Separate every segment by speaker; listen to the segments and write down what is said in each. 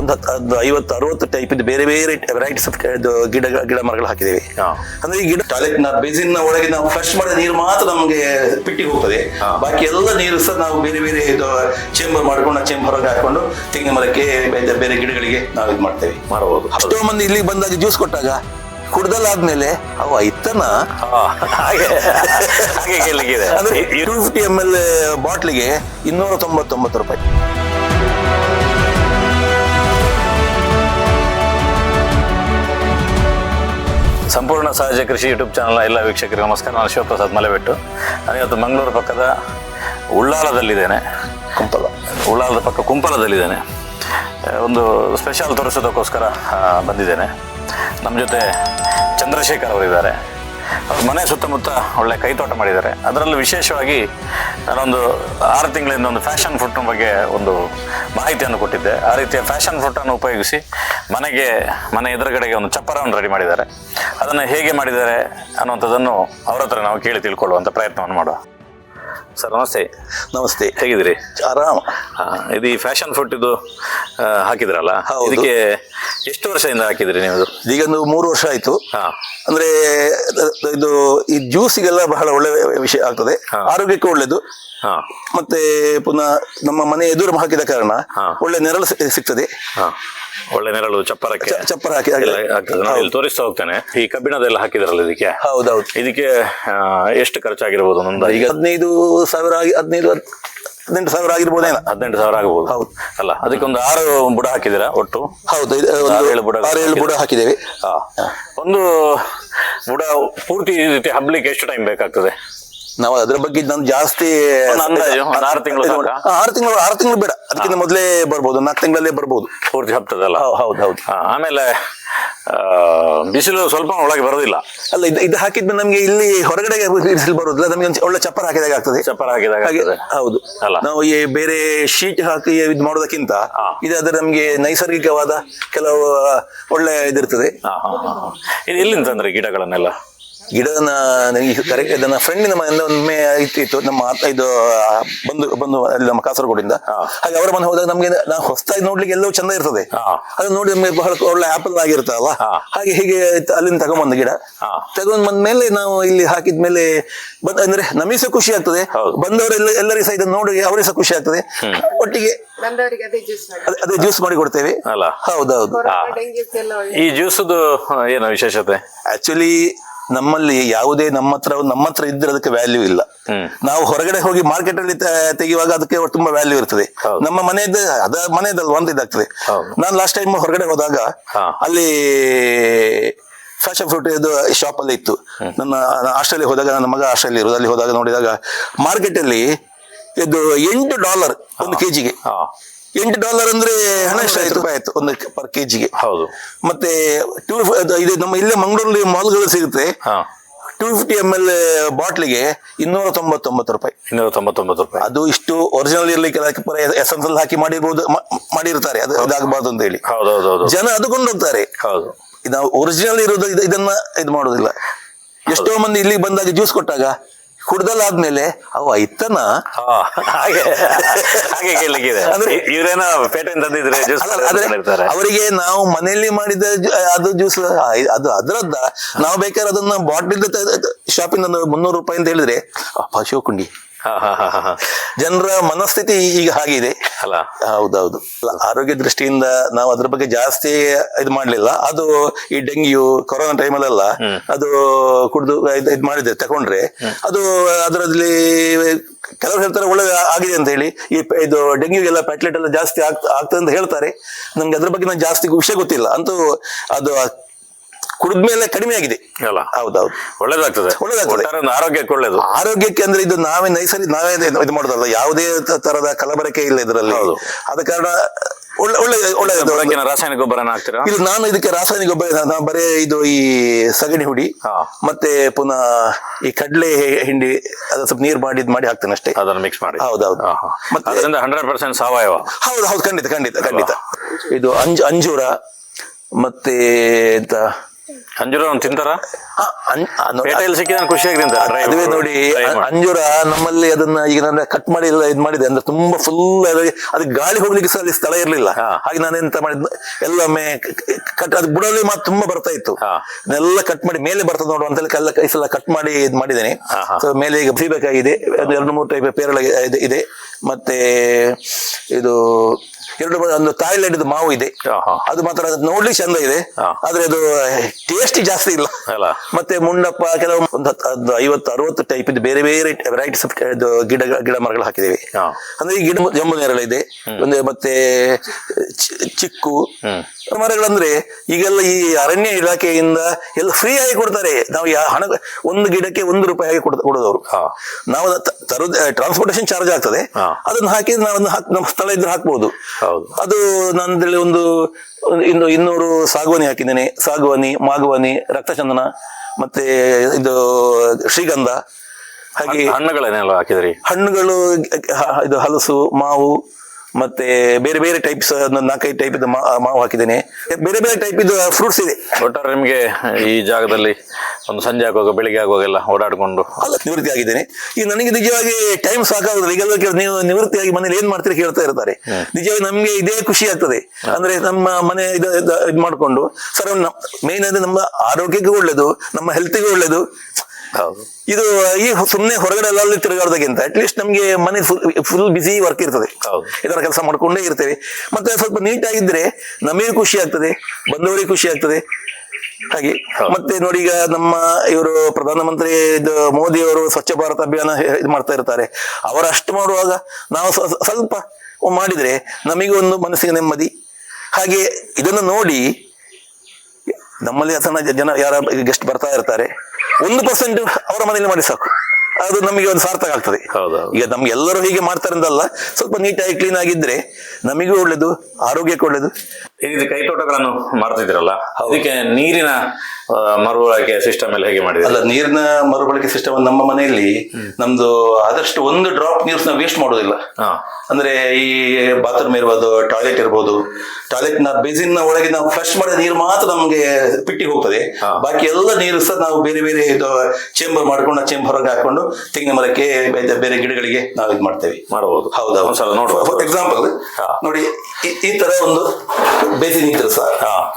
Speaker 1: ಒಂದು ಐವತ್ತು ಅರವತ್ತು ಟೈಪ್ ಇದು ಬೇರೆ ಬೇರೆ ವೆರೈಟೀಸ್ ಆಫ್ ಗಿಡ ಗಿಡ ಮರಗಳು ಹಾಕಿದ್ದೇವೆ. ಅಂದ್ರೆ ಈ ಗಿಡ ಟಾಯ್ಲೆಟ್ನ ಬೇಸಿನ್ನ ಒಳಗೆ ನಾವು ಫ್ರೆಶ್ ಮಾಡಿದ ನೀರು ಮಾತ್ರ ನಮಗೆ ಪಿಟ್ಟಿಗೆ ಹೋಗ್ತದೆ. ಬಾಕಿ ಎಲ್ಲ ನೀರು ಸಹ ನಾವು ಬೇರೆ ಬೇರೆ ಇದು ಚೇಂಬರ್ ಮಾಡ್ಕೊಂಡು ಆ ಚೇಂಬರ್ ಹೊರಗೆ ಹಾಕೊಂಡು ತೆಂಗಿನ ಮರಕ್ಕೆ ಬೇರೆ ಗಿಡಗಳಿಗೆ ನಾವು ಇದು ಮಾಡ್ತೇವೆ.
Speaker 2: ಮಾಡಬಹುದು
Speaker 1: ಎಷ್ಟೋ ಮಂದಿ ಇಲ್ಲಿ ಬಂದಾಗ ಜ್ಯೂಸ್ ಕೊಟ್ಟಾಗ? ಕುಡ್ದಲ್ಲಾದ್ಮೇಲೆ ಅವ
Speaker 2: ಕೇಳಲಿಕ್ಕಿದೆ.
Speaker 1: ಅಂದ್ರೆ ಟೂ ಫಿಫ್ಟಿ ಎಂ ಎಲ್ ಬಾಟ್ಲಿಗೆ ಇನ್ನೂರ ತೊಂಬತ್ತೊಂಬತ್ತು ರೂಪಾಯಿ.
Speaker 2: ಸಂಪೂರ್ಣ ಸಹಜ ಕೃಷಿ ಯೂಟ್ಯೂಬ್ ಚಾನಲ್ನ ಎಲ್ಲ ವೀಕ್ಷಕರಿಗೆ ನಮಸ್ಕಾರ. ನಾನು ಶಿವಪ್ರಸಾದ್ ಮಲೆಬೆಟ್ಟು. ನಾನು ಇವತ್ತು ಮಂಗಳೂರು ಪಕ್ಕದ ಉಳ್ಳಾಲದಲ್ಲಿದ್ದೇನೆ.
Speaker 1: ಕುಂಪಲ.
Speaker 2: ಉಳ್ಳಾಲದ ಪಕ್ಕ ಕುಂಪಲದಲ್ಲಿದ್ದೇನೆ. ಒಂದು ಸ್ಪೆಷಲ್ ತೋರಿಸೋದಕ್ಕೋಸ್ಕರ ಬಂದಿದ್ದೇನೆ. ನಮ್ಮ ಜೊತೆ ಚಂದ್ರಶೇಖರ್ ಅವರಿದ್ದಾರೆ. ಅವ್ರ ಮನೆ ಸುತ್ತಮುತ್ತ ಒಳ್ಳೆ ಕೈತೋಟ ಮಾಡಿದ್ದಾರೆ. ಅದರಲ್ಲೂ ವಿಶೇಷವಾಗಿ ನಾನೊಂದು ಆರು ತಿಂಗಳಿಂದ ಒಂದು ಫ್ಯಾಷನ್ ಫುಡ್ನ ಬಗ್ಗೆ ಒಂದು ಮಾಹಿತಿಯನ್ನು ಕೊಟ್ಟಿದ್ದೆ. ಆ ರೀತಿಯ ಫ್ಯಾಷನ್ ಫುಡ್ಡನ್ನು ಉಪಯೋಗಿಸಿ ಮನೆಗೆ ಮನೆ ಎದುರುಗಡೆಗೆ ಒಂದು ಚಪ್ಪರವನ್ನು ರೆಡಿ ಮಾಡಿದ್ದಾರೆ. ಅದನ್ನು ಹೇಗೆ ಮಾಡಿದ್ದಾರೆ ಅನ್ನುವಂಥದ್ದನ್ನು ಅವ್ರ ಹತ್ರ ನಾವು ಕೇಳಿ ತಿಳ್ಕೊಳ್ಳುವಂಥ ಪ್ರಯತ್ನವನ್ನು ಮಾಡುವ ಸರ್ ನಮಸ್ತೆ.
Speaker 1: ನಮಸ್ತೆ.
Speaker 2: ಹೇಗಿದ್ದೀರಿ?
Speaker 1: ಆರಾಮ.
Speaker 2: ಇದು ಈ ಫ್ಯಾಷನ್ ಫುಡ್ ಇದು ಹಾಕಿದ್ರಲ್ಲ. ಇದಕ್ಕೆ ಎಷ್ಟು ವರ್ಷದಿಂದ ಹಾಕಿದ್ರಿ ನೀವು?
Speaker 1: ಈಗ ಒಂದು ಮೂರು ವರ್ಷ ಆಯ್ತು.
Speaker 2: ಹಾ.
Speaker 1: ಅಂದ್ರೆ ಇದು ಈ ಜ್ಯೂಸಿಗೆಲ್ಲ ಬಹಳ ಒಳ್ಳೆ ವಿಷಯ ಆಗ್ತದೆ. ಆರೋಗ್ಯಕ್ಕೆ ಒಳ್ಳೇದು.
Speaker 2: ಹಾ.
Speaker 1: ಮತ್ತೆ ಪುನಃ ನಮ್ಮ ಮನೆ ಎದುರು ಹಾಕಿದ ಕಾರಣ
Speaker 2: ಹಾ.
Speaker 1: ಒಳ್ಳೆ ನೆರಳು ಸಿ- ಸಿಗ್ತದೆ.
Speaker 2: ಹಾ. ಒಳ್ಳೆ ನೆರಳು ಚಪ್ಪರಕ್ಕೆ.
Speaker 1: ಚ- ಚಪ್ಪರ ಹಾಕಿ
Speaker 2: ಎಲ್ಲ ಆಗ್ತದೆ. ನಾನು ಇಲ್ಲಿ ತೋರಿಸ್ತಾ ಹೋಗ್ತೇನೆ. ಈ ಕಬ್ಬಿಣದೆಲ್ಲ ಹಾಕಿದ್ರಲ್ಲ ಇದಕ್ಕೆ?
Speaker 1: ಹೌದೌದು.
Speaker 2: ಇದಕ್ಕೆ ಆ, ಎಷ್ಟು ಖರ್ಚಾಗಿರ್ಬೋದು
Speaker 1: ಈಗ ಹದಿನೈದು ಸಾವಿರ ಆಗಿ ಹದಿನೈದು ಹದ್- ಹದಿನೆಂಟು ಸಾವಿರ ಆಗಿರ್ಬೋದೇ
Speaker 2: ಹದಿನೆಂಟು ಸಾವಿರ ಆಗಬಹುದು
Speaker 1: ಹೌದು.
Speaker 2: ಅಲ್ಲ ಅದಕ್ಕೊಂದು ಆರು ಬುಡ ಹಾಕಿದೀರಾ ಒಟ್ಟು?
Speaker 1: ಹೌದು ಇದು ಒಂದು
Speaker 2: ಆರು ಏಳು ಬುಡ
Speaker 1: ಆರು ಏಳು ಬುಡ ಹಾಕಿದ್ದೇವೆ.
Speaker 2: ಹಾ. ಒಂದು ಬುಡ ಪೂರ್ತಿ ರೀತಿ ಹಬ್ಲಿಕ್ಕೆ ಎಷ್ಟು ಟೈಮ್ ಬೇಕಾಗ್ತದೆ?
Speaker 1: ನಾವು ಅದ್ರ ಬಗ್ಗೆ ನಾನು ಜಾಸ್ತಿ
Speaker 2: ಆರು ತಿಂಗಳು
Speaker 1: ಆರು ತಿಂಗಳು ಆರು ತಿಂಗಳು ಬೇಡ. ಅದಕ್ಕಿಂತ ಮೊದಲೇ ಬರ್ಬೋದು ನಾಲ್ಕು ತಿಂಗಳಲ್ಲೇ ಬರ್ಬೋದು.
Speaker 2: ಪೂರ್ತಿ ಹಬ್ತದಲ್ಲ?
Speaker 1: ಹೌದು ಹೌದು
Speaker 2: ಆಮೇಲೆ ಬಿಸಿಲು ಸ್ವಲ್ಪ ಒಳಗೆ ಬರೋದಿಲ್ಲ.
Speaker 1: ಅಲ್ಲ ಇದು ಇದು ಹಾಕಿದ್ಮೇಲೆ ನಮ್ಗೆ ಇಲ್ಲಿ ಹೊರಗಡೆ ಬಿಸಿಲು ಬರೋದಿಲ್ಲ ನಮಗೆ ಒಂದು ಒಳ್ಳೆ ಚಪ್ಪರ ಹಾಕಿದಾಗ ಆಗ್ತದೆ?
Speaker 2: ಚಪ್ಪರ ಹಾಕಿದಾಗ
Speaker 1: ಹಾಗೆ ಹೌದು.
Speaker 2: ಅಲ್ಲ?
Speaker 1: ನಾವು ಈ ಬೇರೆ ಶೀಟ್ ಹಾಕಿ ಇದು ಮಾಡೋದಕ್ಕಿಂತ ಇದಾದ್ರೆ ನಮ್ಗೆ ನೈಸರ್ಗಿಕವಾದ ಕೆಲವು ಒಳ್ಳೆ ಇದಿರ್ತದೆ.
Speaker 2: ಎಲ್ಲಿಂದ ತಂದ್ರಿ ಗಿಡಗಳನ್ನೆಲ್ಲ?
Speaker 1: ಗಿಡನ ನನಗೆ ಕರೆಕ್ಟ್ ನನ್ನ ಫ್ರೆಂಡಿನ ಮನೆಯಿಂದ ಒಮ್ಮೆ ಇತ್ತು ಇತ್ತು. ನಮ್ಮ ಆತ- ಇದು ಬಂದು ಬಂದು ಅಲ್ಲಿ ನಮ್ಮ ಕಾಸರಗೋಡಿಂದ. ಹಾಗೆ ಅವರ ಮನೆ ಹೋದಾಗ ನಮ್ಗೆ ನಾವು ಹೊಸದಾಗಿ ನೋಡ್ಲಿಕ್ಕೆ ಎಲ್ಲವೂ ಚಂದ ಇರ್ತದೆ.
Speaker 2: ಹಾ.
Speaker 1: ಅದು ನೋಡಿ ನಮಗೆ ಬಹಳ ಒಳ್ಳೆ ಆಪಲ್ ಆಗಿರುತ್ತಲ್ಲ ಹಾಗೆ ಹೀಗೆ ಅಲ್ಲಿಂದ ತಗೊಂಬಂದ ಗಿಡ. ತಗೊಂಡ್ ಬಂದ್ಮೇಲೆ ನಾವು ಇಲ್ಲಿ ಹಾಕಿದ್ಮೇಲೆ ಮೇಲೆ ಅಂದ್ರೆ ನಮಗೆ ಸಹ ಖುಷಿ ಆಗ್ತದೆ.
Speaker 2: ಹೌದು.
Speaker 1: ಬಂದವರೆಲ್ಲ ಎಲ್ಲರಿಗೂ ಸಹ ಇದನ್ನ ನೋಡಿ ಅವರಿಗೆ ಸಹ ಖುಷಿ ಆಗ್ತದೆ. ಒಟ್ಟಿಗೆ
Speaker 3: ಬಂದವರಿಗೆ ಅದೇ ಜ್ಯೂಸ್ ಮಾಡಿ.
Speaker 1: ಅದೇ- ಅದೇ ಜ್ಯೂಸ್ ಮಾಡಿ ಕೊಡ್ತೇವೆ.
Speaker 2: ಅಲ್ಲ.
Speaker 1: ಹೌದೌದು.
Speaker 2: ಈ ಜ್ಯೂಸದು ಏನು ವಿಶೇಷತೆ?
Speaker 1: ಆಕ್ಚುಲಿ ನಮ್ಮಲ್ಲಿ ಯಾವುದೇ ನಮ್ಮ ಹತ್ರ ನಮ್ಮ ಹತ್ರ ಇದ್ರೆ ಅದಕ್ಕೆ ವ್ಯಾಲ್ಯೂ ಇಲ್ಲ. ನಾವು ಹೊರಗಡೆ ಹೋಗಿ ಮಾರ್ಕೆಟ್ ಅಲ್ಲಿ ತೆಗೆಯುವಾಗ ಅದಕ್ಕೆ ತುಂಬಾ ವ್ಯಾಲ್ಯೂ ಇರ್ತದೆ. ನಮ್ಮ ಮನೆಯದ್ದು ಅದ ಮನೆಯದಲ್ಲಿ ಒಂದ್ ಇದಾಗ್ತದೆ. ನಾನು ಲಾಸ್ಟ್ ಟೈಮ್ ಹೊರಗಡೆ ಹೋದಾಗ. ಅಲ್ಲಿ ಫ್ಯಾಷನ್ ಫ್ರೂಟ್ ಇದು ಶಾಪ್ ಅಲ್ಲಿ ಇತ್ತು. ನನ್ನ ಆಸ್ಟ್ರೇಲಿಯಾ ಹೋದಾಗ ನನ್ನ ಮಗ ಆಸ್ಟ್ರೇಲಿಯಾ ಇರೋದು. ಅಲ್ಲಿ ಹೋದಾಗ ನೋಡಿದಾಗ ಮಾರ್ಕೆಟ್ ಅಲ್ಲಿ ಇದು ಎಂಟು ಡಾಲರ್ ಒಂದು ಕೆಜಿಗೆ ಎಂಟು ಡಾಲರ್ ಅಂದ್ರೆ ಹಣ ಎಷ್ಟು ಆಯ್ತು ರೂಪಾಯಿ ಆಯ್ತು ಒಂದು ಪರ್ ಕೆಜಿಗೆ
Speaker 2: ಹೌದು.
Speaker 1: ಮತ್ತೆ ಟೂ ಇದು ನಮ್ಮ ಇಲ್ಲೇ ಮಂಗಳೂರಲ್ಲಿ ಮಾಲ್ಗಳು ಸಿಗುತ್ತೆ. ಟೂ ಫಿಫ್ಟಿ ಎಂ ಎಲ್ ಬಾಟ್ಲಿಗೆ ಇನ್ನೂರ ತೊಂಬತ್ತೊಂಬತ್ತು ರೂಪಾಯಿ.
Speaker 2: ಇನ್ನೂರ ತೊಂಬತ್ತೊಂಬತ್ತು ರೂಪಾಯಿ.
Speaker 1: ಅದು ಇಷ್ಟು ಒರಿಜಿನಲ್ ಇರ್ಲಿಕ್ಕೆ ಎಸೆನ್ಸ್ ಅಲ್ಲಿ ಹಾಕಿ ಮಾಡಿರ್ಬೋದು ಮಾಡಿರ್ತಾರೆ. ಅದು ಇದಾಗಬಾರ್ದು ಅಂತ ಹೇಳಿ.
Speaker 2: ಹೌದು ಹೌದು ಹೌದು
Speaker 1: ಜನ ಅದು ಕೊಂಡೋಗ್ತಾರೆ.
Speaker 2: ಹೌದು.
Speaker 1: ಇದು ಒರಿಜಿನಲ್ ಇರೋದು ಇದು- ಇದನ್ನ ಇದು ಮಾಡೋದಿಲ್ಲ. ಎಷ್ಟೋ ಮಂದಿ ಇಲ್ಲಿಗೆ ಬಂದಾಗ ಜ್ಯೂಸ್ ಕೊಟ್ಟಾಗ ಕುಡ್ದಲ್ಲಾದ್ಮೇಲೆ ಅವ ಇತ್ತನ?
Speaker 2: ಹಾಗೆ ಹಾಗೆ ಕೇಳಲಿಕ್ಕಿದೆ
Speaker 1: ಅಂದ್ರೆ-
Speaker 2: ಇವರೇನೋ ಪೇಟೆಯಿಂದ ತಂದಿದ್ರೆ ಜ್ಯೂಸ್
Speaker 1: ಅಲ್ಲ, ಆದ್ರೆ
Speaker 2: ಇರ್ತಾರೆ
Speaker 1: ಅವರಿಗೆ ನಾವು ಮನೆಯಲ್ಲಿ ಮಾಡಿದ ಅದು ಜ್ಯೂಸ್ ಅದು ಅದ್ರದ್ದ ನಾವು ಬೇಕಾದ್ರೆ ಅದನ್ನ ಬಾಟ್ಲಿಂದ ಶಾಪಿಂದ ಮುನ್ನೂರು ರೂಪಾಯಿ ಅಂತ ಹೇಳಿದ್ರೆ ಅಪ್ಪ ಶಿವಕುಂಡಿ ಜನರ ಮನಸ್ಥಿತಿ ಈಗ ಹಾಗಿದೆ.
Speaker 2: ಅಲ್ಲ.
Speaker 1: ಹೌದೌದು. ಆರೋಗ್ಯ ದೃಷ್ಟಿಯಿಂದ ನಾವು ಅದ್ರ ಬಗ್ಗೆ ಜಾಸ್ತಿ ಇದು ಮಾಡ್ಲಿಲ್ಲ. ಅದು ಈ ಡೆಂಗ್ಯೂ ಕೊರೋನಾ ಟೈಮಲ್ಲೆಲ್ಲ ಅದು ಕುಡಿದು ಇದು ಮಾಡಿದ್ರೆ ತಗೊಂಡ್ರೆ ಅದು ಅದರಲ್ಲಿ ಕೆಲವರು ಹೇಳ್ತಾರೆ ಒಳ್ಳೆ ಆಗಿದೆ ಅಂತ ಹೇಳಿ. ಈ ಇದು ಡೆಂಗ್ಯೂಗೆಲ್ಲ ಪ್ಯಾಟ್ಲೆಟ್ ಎಲ್ಲ ಜಾಸ್ತಿ ಆಗ್ತ ಆಗ್ತದೆ ಅಂತ ಹೇಳ್ತಾರೆ. ನಮ್ಗೆ ಅದ್ರ ಬಗ್ಗೆ ನಂಗೆ ಜಾಸ್ತಿ ವಿಷಯ ಗೊತ್ತಿಲ್ಲ. ಅಂತೂ ಅದು ಕುಡಿದ್ಮೇಲೆ ಕಡಿಮೆ ಆಗಿದೆ.
Speaker 2: ಅಲ್ಲ.
Speaker 1: ಹೌದೌದು.
Speaker 2: ಒಳ್ಳೇದಾಗ್ತದೆ.
Speaker 1: ಒಳ್ಳೇದಾಗ್ತದೆ.
Speaker 2: ಆರೋಗ್ಯಕ್ಕೆ ಒಳ್ಳೇದು.
Speaker 1: ಆರೋಗ್ಯಕ್ಕೆ ಅಂದ್ರೆ ಇದು ನಾವೇ ನೈಸರ್ಗಿಕ ನಾವೇ ಇದು- ಮಾಡೋದಲ್ಲ. ಯಾವುದೇ ತರದ ಕಲಬರಕೆ ಇಲ್ಲ ಇದರಲ್ಲಿ. ಆದ ಕಾರಣ ಒಳ್ಳೆ ಒಳ್ಳೆ ಒಳ್ಳೆ
Speaker 2: ರಾಸಾಯನಿಕ ಗೊಬ್ಬರನ ಹಾಕ್ತೀರಾ?
Speaker 1: ಇದು ನಾನು ಇದಕ್ಕೆ ರಾಸಾಯನಿಕ ಗೊಬ್ಬರ ನಾನು ಬರೇ ಇದು ಈ ಸಗಣಿ ಹುಡಿ. ಮತ್ತೆ ಪುನಃ ಈ ಕಡಲೆ ಹಿಂಡಿ ಅದ ಸ್ವಲ್ಪ ನೀರ್ ಮಾಡಿ ಇದ್ ಮಾಡಿ ಹಾಕ್ತೇನೆ ಅಷ್ಟೇ.
Speaker 2: ಅದನ್ನ ಮಿಕ್ಸ್ ಮಾಡಿ.
Speaker 1: ಹೌದೌದು. ಮತ್ತೆ-
Speaker 2: ಅದರಿಂದ ಹಂಡ್ರೆಡ್ ಪರ್ಸೆಂಟ್ ಸಾವಯವ.
Speaker 1: ಹೌದು ಹೌದು ಖಂಡಿತ ಖಂಡಿತ ಖಂಡಿತ. ಇದು ಅಂಜ್ ಅಂಜೂರ ಮತ್ತೆ ಎಂತ?
Speaker 2: ಅಂಜೂರ ತಿಂತಾರ ಪೇಟೆಯಲ್ಲಿ ಸಿಕ್ಕಿದ್ರೆ ಖುಷಿಯಾಗಿ ತಿಂತಾರೆ
Speaker 1: ಅದುವೇ ನೋಡಿ ಅಂಜೂರ ನಮ್ಮಲ್ಲಿ ಅದನ್ನ ಈಗ ನಾನು ಕಟ್ ಮಾಡಿ ಎಲ್ಲ ಇದು ಮಾಡಿದೆ ಅಂದ್ರೆ ತುಂಬಾ ಫುಲ್ ಅದಕ್ಕೆ ಗಾಳಿ ಹೋಗ್ಲಿಕ್ಕೆ ಸಹ ಅಲ್ಲಿ ಸ್ಥಳ ಇರ್ಲಿಲ್ಲ. ಹಾಗೆ ನಾನು ಎಂತ ಮಾಡಿದ್ ಎಲ್ಲೊಮ್ಮೆ ಕಟ್ ಅದು ಬುಡಲ್ಲಿ ಮಾತ್ರ ತುಂಬಾ ಬರ್ತಾ ಇತ್ತು. ಎಲ್ಲ ಕಟ್ ಮಾಡಿ ಮೇಲೆ ಬರ್ತದೆ ನೋಡು ಅಂತ ಎಲ್ಲ ಕೈಸೆಲ್ಲ ಸಲ ಕಟ್ ಮಾಡಿ ಇದು ಮಾಡಿದ್ದೇನೆ. ಸೊ ಮೇಲೆ ಈಗ ಬೀಬೇಕಾಗಿದೆ ಅದು ಎರಡು ಮೂರು ಟೈಪ್ ಪೇರಳ ಇದೆ ಮತ್ತೆ ಇದು ಎರಡು ಒಂದು ಥಾಯ್ಲೆಂಡ್ ಮಾವು ಇದೆ. ಅದು ಮಾತ್ರ ಅದು ನೋಡ್ಲಿಕ್ಕೆ ಚಂದ ಇದೆ. ಆದ್ರೆ ಅದು ಟೇಸ್ಟ್ ಜಾಸ್ತಿ ಇಲ್ಲ
Speaker 2: ಅಲ್ಲ
Speaker 1: ಮತ್ತೆ ಮುಂಡಪ್ಪ ಕೆಲವು ಒಂದು ಐವತ್ತು ಅರವತ್ತು ಟೈಪ್ ಇದು ಬೇರೆ ಬೇರೆ ವೆರೈಟೀಸ್ ಗಿಡ ಗಿಡ ಮರಗಳು ಹಾಕಿದ್ದೇವೆ. ಅಂದ್ರೆ ಈ ಗಿಡ ಜಂಬು ನೇರಳೆ ಇದೆ ಒಂದು ಮತ್ತೆ ಚಿಕ್ಕು. ಮರಗಳಂದ್ರೆ ಈಗೆಲ್ಲ ಈ ಅರಣ್ಯ ಇಲಾಖೆಯಿಂದ ಎಲ್ಲ ಫ್ರೀ ಆಗಿ ಕೊಡ್ತಾರೆ ನಾವು ಹಣ ಒಂದು ಗಿಡಕ್ಕೆ ಒಂದು ರೂಪಾಯಿ ಆಗಿ ಕೊಡೋದವ್ರು. ನಾವು ತರೋದು ಟ್ರಾನ್ಸ್ಪೋರ್ಟೇಷನ್ ಚಾರ್ಜ್ ಆಗ್ತದೆ. ಅದನ್ನ ಹಾಕಿ ನಾವು ನಮ್ಮ ಸ್ಥಳ ಇದ್ರೆ ಹಾಕ್ಬೋದು
Speaker 2: ಹೌದು.
Speaker 1: ಅದು ನನ್ನ ಒಂದು ಇನ್ನು ಇನ್ನೂರು ಸಾಗುವಾನಿ ಹಾಕಿದ್ದೇನೆ. ಸಾಗುವಾನಿ ಮಾಗುವಾನಿ ರಕ್ತಚಂದನ ಮತ್ತೆ ಇದು ಶ್ರೀಗಂಧ. ಹಾಗೆ
Speaker 2: ಹಣ್ಣುಗಳನ್ನೆಲ್ಲ ಹಾಕಿದ್ರಿ?
Speaker 1: ಹಣ್ಣುಗಳು ಇದು ಹಲಸು ಮಾವು ಮತ್ತೆ ಬೇರೆ ಬೇರೆ ಟೈಪ್ಸ್ ನಾಲ್ಕೈದು ಟೈಪ್ ಮಾವು ಹಾಕಿದ್ದೇನೆ. ಬೇರೆ ಬೇರೆ ಟೈಪ್ ಇದು ಫ್ರೂಟ್ಸ್ ಇದೆ.
Speaker 2: ಒಟ್ಟಾರೆ ನಿಮಗೆ ಈ ಜಾಗದಲ್ಲಿ ಒಂದು ಸಂಜೆ ಆಗುವಾಗ ಬೆಳಿಗ್ಗೆ ಆಗುವಾಗೆಲ್ಲ ಓಡಾಡಿಕೊಂಡು.
Speaker 1: ಅಲ್ಲ ನಿವೃತ್ತಿ ಆಗಿದ್ದೇನೆ ಈಗ ನನಗೆ ನಿಜವಾಗಿ ಟೈಮ್ ಸಾಕಾಗುದಿಲ್ಲ. ಈಗೆಲ್ಲ ಕೇಳಿ ನೀವು ನಿವೃತ್ತಿಯಾಗಿ ಮನೇಲಿ ಏನ್ ಮಾಡ್ತೀರಿ ಕೇಳ್ತಾ ಇರ್ತಾರೆ. ನಿಜವಾಗಿ ನಮ್ಗೆ ಇದೇ ಖುಷಿ ಆಗ್ತದೆ. ಅಂದ್ರೆ ನಮ್ಮ ಮನೆ ಇದು ಇದು- ಮಾಡಿಕೊಂಡು ಸರ್ ಮೇನ್ ಅಂದ್ರೆ ನಮ್ಮ ಆರೋಗ್ಯಕ್ಕೆ ಒಳ್ಳೇದು ನಮ್ಮ ಹೆಲ್ತ್ಗೆ ಒಳ್ಳೇದು. ಇದು ಈ ಸುಮ್ಮನೆ ಹೊರಗಡೆ ಎಲ್ಲ ತಿರುಗಾಡೋದಕ್ಕಿಂತ ಅಟ್ಲೀಸ್ಟ್ ನಮ್ಗೆ ಮನೆ ಫುಲ್ ಫುಲ್ ಬಿಸಿ ವರ್ಕ್ ಇರ್ತದೆ. ಇದರ ಕೆಲಸ ಮಾಡ್ಕೊಂಡೇ ಇರ್ತೇವೆ. ಮತ್ತೆ ಸ್ವಲ್ಪ ನೀಟ್ ಆಗಿದ್ರೆ ನಮಗೆ ಖುಷಿ ಆಗ್ತದೆ ಬಂದವರಿಗೆ ಖುಷಿ ಆಗ್ತದೆ. ಹಾಗೆ. ಮತ್ತೆ ನೋಡಿ ಈಗ ನಮ್ಮ ಇವರು ಪ್ರಧಾನಮಂತ್ರಿ ಇದು ಮೋದಿ ಅವರು ಸ್ವಚ್ಛ ಭಾರತ ಅಭಿಯಾನ ಇದು ಮಾಡ್ತಾ ಇರ್ತಾರೆ. ಅವರಷ್ಟು ಮಾಡುವಾಗ ನಾವು ಸ್ವಲ್ಪ ಮಾಡಿದ್ರೆ ನಮಗೆ ಒಂದು ಮನಸ್ಸಿಗೆ ನೆಮ್ಮದಿ. ಹಾಗೆ ಇದನ್ನು ನೋಡಿ ನಮ್ಮಲ್ಲಿ ಅಥವಾ ಜನ ಯಾರ ಗೆಸ್ಟ್ ಬರ್ತಾ ಇರ್ತಾರೆ. ಒಂದು ಪರ್ಸೆಂಟ್ ಅವರ ಮನೆಯಲ್ಲಿ ಮಾಡಿ ಸಾಕು. ಅದು ನಮಗೆ ಒಂದು ಸಾರ್ಥಕ ಆಗ್ತದೆ.
Speaker 2: ಹೌದು.
Speaker 1: ಈಗ ನಮ್ಗೆ ಎಲ್ಲರೂ ಹೀಗೆ ಮಾಡ್ತಾರೆ ಅಂತಲ್ಲ ಸ್ವಲ್ಪ ನೀಟಾಗಿ ಕ್ಲೀನ್ ಆಗಿದ್ರೆ ನಮಗೂ ಒಳ್ಳೇದು ಆರೋಗ್ಯಕ್ಕೆ ಒಳ್ಳೇದು.
Speaker 2: ರೀತಿ ಕೈ ತೋಟಗಳನ್ನು ಮಾಡ್ತಿದ್ದೀರಲ್ಲ ಅದಕ್ಕೆ ನೀರಿನ ಮರುಬಳಕೆ ಸಿಸ್ಟಮ್ ಎಲ್ಲ ಹೇಗೆ ಮಾಡಿದ್ರೆ
Speaker 1: ಅಲ್ಲ ನೀರಿನ ಮರುಬಳಕೆ ಸಿಸ್ಟಮ್ ನಮ್ಮ ಮನೆಯಲ್ಲಿ ನಮ್ದು ಆದಷ್ಟು ಒಂದು ಡ್ರಾಪ್ ನೀರ್ಸ್ ನಾವು ವೇಸ್ಟ್ ಮಾಡೋದಿಲ್ಲ ಅಂದ್ರೆ ಈ ಬಾತ್ರೂಮ್ ಇರ್ಬೋದು ಟಾಯ್ಲೆಟ್ ಇರ್ಬೋದು ಟಾಯ್ಲೆಟ್ನ ಬೇಸಿನ್ನ ಒಳಗೆ ನಾವು ಫ್ಲಶ್ ಮಾಡಿದ ನೀರು ಮಾತ್ರ ನಮ್ಗೆ ಪಿಟ್ಟಿ ಹೋಗ್ತದೆ. ಬಾಕಿ ಎಲ್ಲ ನೀರು ಸಹ ನಾವು ಬೇರೆ ಬೇರೆ ಇದು ಚೇಂಬರ್ ಮಾಡ್ಕೊಂಡು ಚೇಂಬರ್ ಹೊರಗೆ ಹಾಕೊಂಡು ತೆಂಗಿನ ಮರಕ್ಕೆ ಬೇರೆ- ಗಿಡಗಳಿಗೆ ನಾವು ಇದು ಮಾಡ್ತೇವೆ
Speaker 2: ಮಾಡಬಹುದು
Speaker 1: ಹೌದಾ
Speaker 2: ಒಂದ್ಸಲ ನೋಡುವ
Speaker 1: ಫಾರ್ ಎಕ್ಸಾಂಪಲ್ ನೋಡಿ ಈ ತರ ಒಂದು ಬೇಸಿನ್ ನಿಂತರು ಸರ್.
Speaker 2: ಹಾ.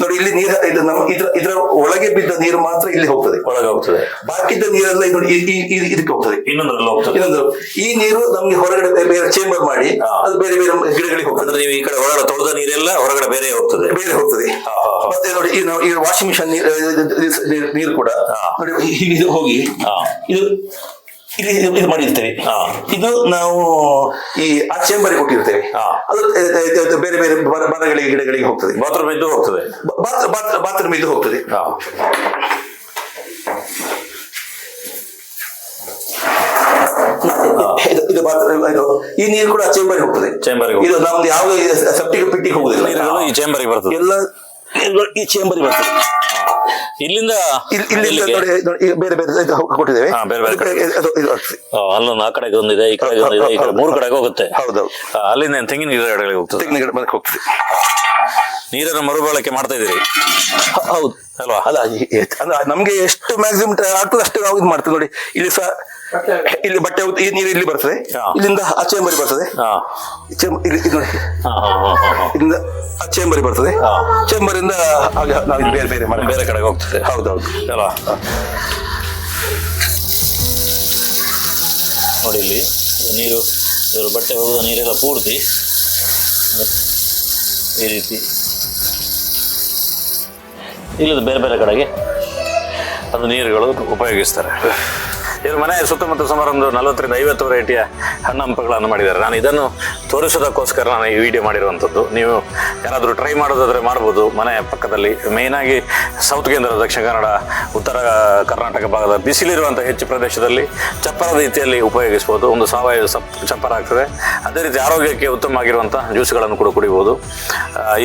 Speaker 1: ನೋಡಿ ಇಲ್ಲಿ ನೀರು ಇದು ನಮ್ಮ ಇದ್ರ ಇದ್ರ ಒಳಗೆ ಬಿದ್ದ ನೀರು ಮಾತ್ರ ಇಲ್ಲಿ ಹೋಗ್ತದೆ.
Speaker 2: ಒಳಗೆ ಹೋಗ್ತದೆ.
Speaker 1: ಬಾಕಿದ್ದ ನೀರೆಲ್ಲ ನೋಡಿ ಇದಕ್ಕೆ ಹೋಗ್ತದೆ.
Speaker 2: ಇನ್ನೊಂದ್ರಲ್ಲಿ ಹೋಗ್ತದೆ.
Speaker 1: ಇನ್ನೊಂದು ಈ ನೀರು ನಮ್ಗೆ ಹೊರಗಡೆ ಬೇರೆ- ಬೇರೆ ಚೇಂಬರ್ ಮಾಡಿ ಅದು ಬೇರೆ ಬೇರೆ ಗಿಡಗಳಿಗೆ ಹೋಗ್ತದೆ.
Speaker 2: ನೀವು ಈ ಕಡೆ ಒಳಗಡೆ ತೊಳೆದ ನೀರೆಲ್ಲ ಹೊರಗಡೆ ಬೇರೆ ಹೋಗ್ತದೆ.
Speaker 1: ಬೇರೆ ಹೋಗ್ತದೆ. ಮತ್ತೆ ನೋಡಿ ಈ ನಾವು ಈ ವಾಷಿಂಗ್ ಮಿಷನ್ ನೀರು ಕೂಡ ನೋಡಿ ಹೀಗೆ ಹೋಗಿ. ಇದು ಇಲ್ಲಿ ಇದು ಮಾಡಿರ್ತೇವೆ.
Speaker 2: ಹಾ.
Speaker 1: ಇದು ನಾವು ಈ ಆ ಚೇಂಬರಿಗೆ ಕೊಟ್ಟಿರ್ತೇವೆ. ಅದು ಬೇರೆ ಬೇರೆ ಮರ- ಮರಗಳಿಗೆ ಗಿಡಗಳಿಗೆ ಹೋಗ್ತದೆ.
Speaker 2: ಬಾತ್ರೂಮ್ ಇದ್ದು ಹೋಗ್ತದೆ.
Speaker 1: ಬಾತ್ರೂಮ್ ಇದು ಹೋಗ್ತದೆ.
Speaker 2: ಹಾ.
Speaker 1: ಇದು ಇದು ಈ ನೀರು ಕೂಡ ಚೇಂಬರ್ ಹೋಗ್ತದೆ.
Speaker 2: ಚೇಂಬರ್
Speaker 1: ಇದು ನಮ್ದು ಯಾವುದೇ ಸೆಪ್ಟಿಕ್ ಪಿಟ್ಟಿಗೆ ಹೋಗುದಿಲ್ಲ.
Speaker 2: ಈ ಚೇಂಬರ್ ಬರ್ತದೆ.
Speaker 1: ಎಲ್ಲ ಎಲ್ಲ ಈ ಚೇಂಬರ್ ಬರ್ತದೆ.
Speaker 2: ಇಲ್ಲಿಂದ
Speaker 1: ಇಲ್ಲಿ ಇಲ್ಲಿ ನೋಡಿ ನೋಡಿ, ಈಗ ಬೇರೆ ಬೇರೆ ಇದು ಕೊಟ್ಟಿದ್ದೇವೆ.
Speaker 2: ಹಾ, ಬೇರೆ ಬೇರೆ ಕಡೆ.
Speaker 1: ಅದು- ಅದು ಇದು ಆಗ್ತದೆ
Speaker 2: ಆ, ಅಲ್ಲೊಂದು ಆ ಕಡೆಗೆ ಒಂದಿದೆ ಈ ಕಡೆಗೆ ಒಂದಿದೆ ಈ ಕಡೆ ಮೂರು ಕಡೆಗೆ ಹೋಗುತ್ತೆ.
Speaker 1: ಹೌದೌದು
Speaker 2: ಆ, ಅಲ್ಲಿಂದ ಏನ್ ತೆಂಗಿನ ಗಿಡಗಳಿಗೆ ಹೋಗ್ತದೆ?
Speaker 1: ತೆಂಗಿನ ಗಿಡ ಮರಕ್ಕೆ ಹೋಗ್ತದೆ.
Speaker 2: ನೀರನ್ನು ಮರುಬಳಕೆ ಮಾಡ್ತಾ ಇದ್ದೀರಿ?
Speaker 1: ಹೌದು.
Speaker 2: ಅಲ್ವಾ?
Speaker 1: ಅಲ್ಲ ಈ- ಈ- ಅಂದ್ರೆ ನಮ್ಗೆ ಎಷ್ಟು ಮ್ಯಾಕ್ಸಿಮಮ್ ಆಗ್ತದೆ ಅಷ್ಟು ನಾವು ಇದು ಮಾಡ್ತೀವಿ ನೋಡಿ. ಇಲ್ಲಿ ಸಹ ಇಲ್ಲಿ ಬಟ್ಟೆ ಈ ನೀರು ಇಲ್ಲಿ ಬರ್ತದೆ. ಇಲ್ಲಿಂದ ಆ ಚೇಂಬರಿ ಬರ್ತದೆ. ಇದು. ಇಲ್ಲಿಂದ ಆ ಚೇಂಬರಿ ಬರ್ತದೆ.
Speaker 2: ಹಾ.
Speaker 1: ಚೇಂಬರಿಂದ ಹಾಗೆ ನಾವು ಬೇರೆ ಬೇರೆ ಮರ
Speaker 2: ಬೇರೆ ಕಡೆಗೆ ಹೋಗ್ತದೆ.
Speaker 1: ಹೌದೌದು.
Speaker 2: ಅಲ್ವಾ ನೋಡಿ ಇಲ್ಲಿ ನೀರು ಇವರು ಬಟ್ಟೆ ಹೋಗುವ ನೀರೆಲ್ಲ ಪೂರ್ತಿ ಈ ರೀತಿ. ಇಲ್ಲದ ಬೇರೆ ಬೇರೆ ಕಡೆಗೆ ಅದು ನೀರುಗಳು ಉಪಯೋಗಿಸ್ತಾರೆ. ಇವ್ರ ಮನೆ ಸುತ್ತಮುತ್ತ ಸುಮಾರು ಒಂದು ನಲವತ್ತರಿಂದ ಐವತ್ತು ವೆರೈಟಿಯ ಹಣ್ಣು ಹಂಪಗಳನ್ನು ಮಾಡಿದ್ದಾರೆ. ನಾನು ಇದನ್ನು ತೋರಿಸೋದಕ್ಕೋಸ್ಕರ ನಾನು ಈ ವಿಡಿಯೋ ಮಾಡಿರುವಂಥದ್ದು. ನೀವು ಯಾರಾದರೂ ಟ್ರೈ ಮಾಡೋದಾದರೆ ಮಾಡ್ಬೋದು. ಮನೆ ಪಕ್ಕದಲ್ಲಿ ಮೇಯ್ನಾಗಿ ಸೌತ್ ಕೇಂದ್ರ ದಕ್ಷಿಣ ಕನ್ನಡ, ಉತ್ತರ ಕರ್ನಾಟಕ ಭಾಗದ ಬಿಸಿಲಿರುವಂಥ ಹೆಚ್ಚು ಪ್ರದೇಶದಲ್ಲಿ ಚಪ್ಪರ ರೀತಿಯಲ್ಲಿ ಉಪಯೋಗಿಸ್ಬೋದು. ಒಂದು ಸಾವಯವ ಸಪ್, ಚಪ್ಪರ ಆಗ್ತದೆ. ಅದೇ ರೀತಿ ಆರೋಗ್ಯಕ್ಕೆ ಉತ್ತಮ ಆಗಿರುವಂಥ ಜ್ಯೂಸ್ಗಳನ್ನು ಕೂಡ ಕುಡಿಬೋದು.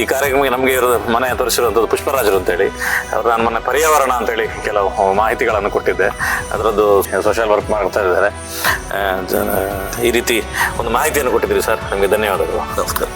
Speaker 2: ಈ ಕಾರ್ಯಕ್ರಮಕ್ಕೆ ನಮಗೆ ಇರೋದು ಮನೆ ತೋರಿಸಿರುವಂಥದ್ದು ಪುಷ್ಪರಾಜರು ಅಂತೇಳಿ. ಅವರು ನಾನು ಮನೆ ಪರ್ಯಾವರಣ ಅಂತೇಳಿ ಕೆಲವು ಮಾಹಿತಿಗಳನ್ನು ಕೊಟ್ಟಿದ್ದೆ. ಅದರದ್ದು ಸೋಷಿಯಲ್ ವರ್ಕ್ ಮಾಡ್ತಾ ಇದ್ದಾರೆ. ಜ- ಈ ರೀತಿ ಒಂದು ಮಾಹಿತಿಯನ್ನು ಕೊಟ್ಟಿದ್ದೀರಿ ಸರ್. ನಮಗೆ ಧನ್ಯವಾದಗಳು.
Speaker 1: ನಮಸ್ಕಾರ.